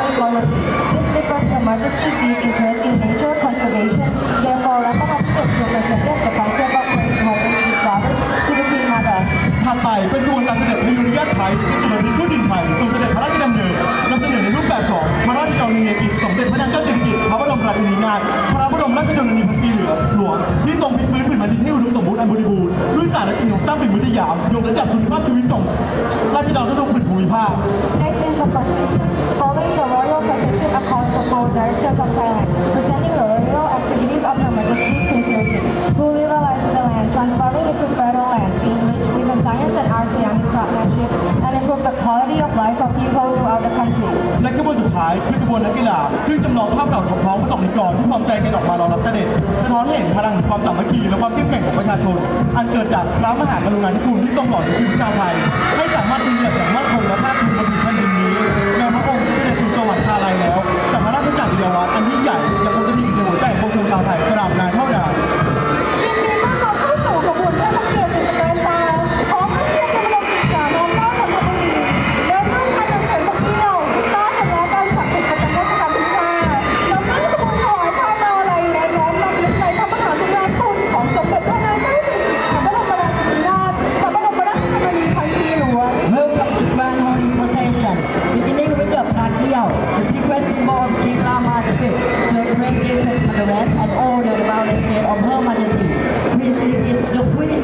Thank you. เป็นกรวนการเสด็จพยุนญาติไทยที่เสด็จดินไทยทรงเสด็พระราชดำเนินำเสนอในรูปแบบของพระราชกรณียกิจสมเด็จพระนางเจ้าสิริกิจพระบรมราชินีนาถพระบรมราชชนนีพันปีหลวงที่ทรงพิพื้นผืนดินให้อุดมบูรอันบริบูรณ์ด้วยศาสตร์และสิ่ของสร้าฝีมือสยามยกระดับคุณภาพชีวิตของราชดรทุกภูมิภาค Next is the participation four directions of Thailand, presenting the royal activities of Her Majesty Queen Sirikit, who liberalized the land, transforming it to fertile lands, enriched with the science and arts Siamese craftsmanship, and improved the quality of life of people throughout the country. และขบวนสุดท้ายคือขบวนนักกีฬาซึ่งจำลองภาพเหล่าท้องพระตกนิกรที่พร้อมใจกันออกมารอรับเสด็จสะท้อนให้เห็นพลังแห่งความสามัคคีและความเข้มแข็งของประชาชน อันเกิดจากพระมหากรุณาธิคุณที่ทรงหล่อเลี้ยงชีวิตชาวไทยให้สามารถยืนหยัด ยาวัตรอันที่ใหญ่ยังคงจะมีอยู่ในหัวใจของปวงชนชาวไทยตราบนานเท่านา ancient panorama and all the round the state of Her Majesty, Queen Sirikit, the Queen